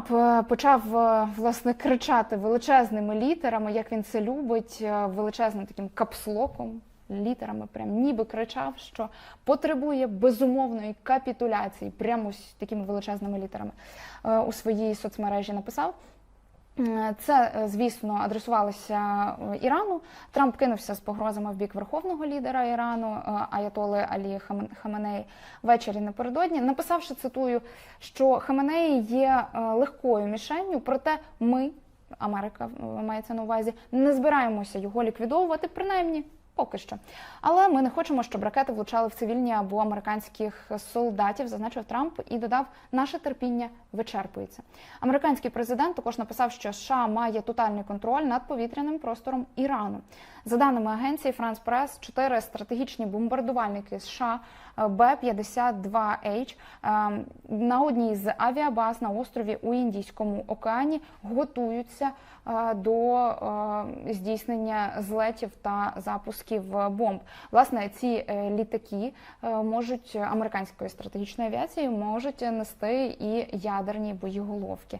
Трамп е, почав е, власне кричати величезними літерами, як він це любить, е, величезним таким капслоком. Літерами прям ніби кричав, що потребує безумовної капітуляції, прямо такими величезними літерами у своїй соцмережі написав. Це, е, звісно, адресувалося е, Ірану. Трамп кинувся з погрозами в бік верховного лідера Ірану е, Аятоли Алі Хам- Хаменеї ввечері напередодні, написавши цитую, що Хаменеї є легкою мішенню, проте ми, Америка мається на увазі, не збираємося його ліквідовувати, принаймні. Поки що, але ми не хочемо, щоб ракети влучали в цивільні або американських солдатів, зазначив Трамп і додав, наше терпіння вичерпується. Американський президент також написав, що США має тотальний контроль над повітряним простором Ірану. За даними агенції France Press, чотири стратегічні бомбардувальники США е, Б-52H е, на одній з авіабаз на острові у Індійському океані готуються е, до е, здійснення злетів та запусків бомб. Власне, ці е, літаки е, можуть американської стратегічної авіації можуть нести і ядерні боєголовки.